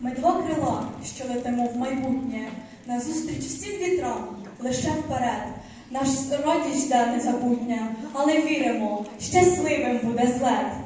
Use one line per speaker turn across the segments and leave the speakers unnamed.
Ми два крила, що летимо в майбутнє, назустріч всім вітрам, лише вперед. Наш родіч жде незабутня, але віримо, щасливим буде злет.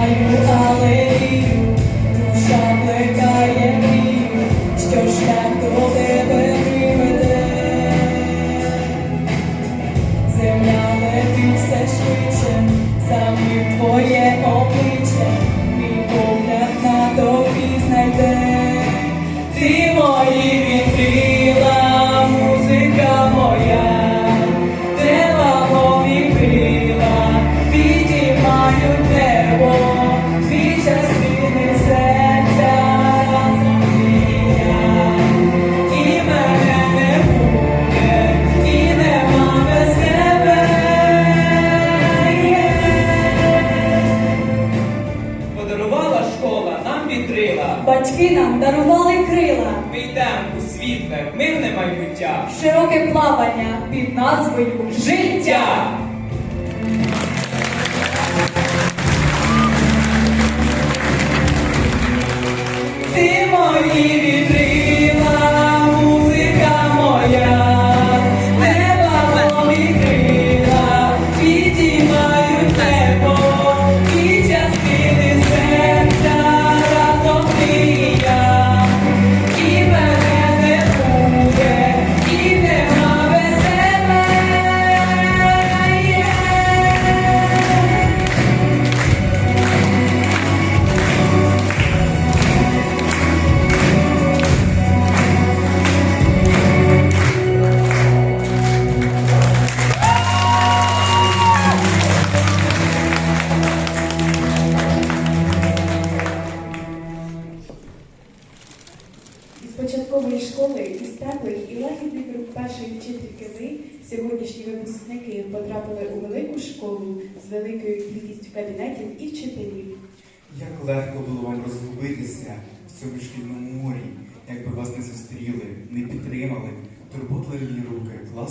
哎 вітрила.
Батьки нам дарували крила,
Ми йдемо у світле, мирне майбуття.
широке плавання під назвою
Життя!
Початкової школи, із теплих і лагідних рук першої вчительки ми, сьогоднішні випускники, потрапили у велику школу з великою кількістю кабінетів і вчителів.
Як легко було вам розгубитися в цьому шкільному морі, якби вас не зустріли, не підтримали, турботливі руки, клас